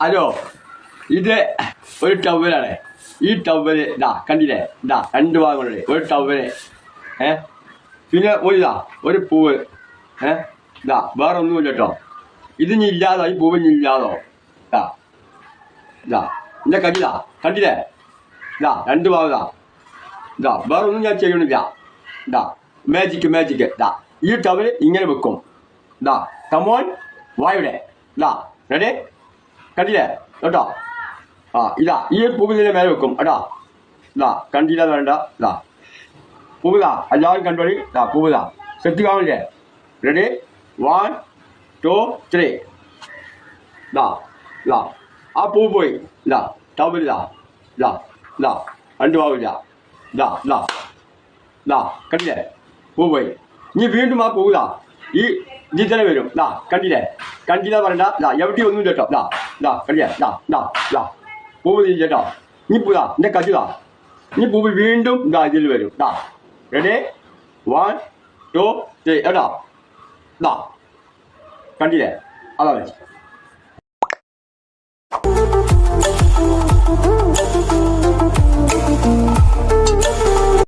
Hello ഇത് ഒരു ടവലാണ് ഈ ടവൽ ഇതാ കണ്ടില്ലേ? ഇതാ രണ്ട് ഭാഗങ്ങളുണ്ട്. ഒരു ടവൽ ഏ? പിന്നെ ഒരു ഒരു പൂവ് ഏ? ഇതാ വേറെ ഒന്നുമില്ല കേട്ടോ. ഇത് ഇനി ഇല്ലാതോ ഈ പൂവ് ഇനി ഇല്ലാതോ. ഇതാ ഇതാ എന്റെ കണ്ടില്ല? കണ്ടില്ലേ ഇതാ രണ്ട് ഭാഗം ഇതാ. വേറെ ഒന്നും ഞാൻ ചെയ്യണില്ല. ഇതാ മാജിക്ക് മാജിക്ക് ഇതാ ഈ ടവൽ ഇങ്ങനെ വെക്കും. ഇതാ കമോൻ വായുടെ. ഇതാ റെഡി കണ്ടില്ലേ? കേട്ടോ? ആ ഇതാ ഈ പൂവിനെ മേലെ വെക്കും. കേട്ടോ? ഇതാ കണ്ടില്ല വേണ്ട ഇതാ. പൂവിതാ എല്ലാവരും കണ്ടോളി ഇതാ പൂവിതാ. സെറ്റ് കാണില്ലേ? റെഡി വൺ ടു ത്രീ ഇതാ ഇതാ. ആ പൂ പോയി. ഇതാ ടവലിതാ ഇതാ. ഇതാ രണ്ട് പാവില്ല ഇതാ. ഇതാ ഇതാ. കണ്ടില്ലേ? പൂ പോയി. ഇനി വീണ്ടും ആ പൂവിതാ. ഈ ഇതിൽ തന്നെ വരും. ഇതാ കണ്ടില്ലേ? കണ്ടില്ല പറയണ്ട. ഇതാ എവിടെ ഒന്നും കേട്ടോ. ഇതാ. ഇതാ കണ്ടില്ലേ ഇതാ ഇതാ ഇതാ പൂവ് കേട്ടോ ഇനി പൂതാ എന്റെ കജിതാ ഇനി പൂവ് വീണ്ടും ഇതാ ഇതിൽ വരും ഇതാ റെഡി വൺ ടു ത്രീ കേട്ടോ ഇതാ കണ്ടില്ലേ അതാ വെച്ച്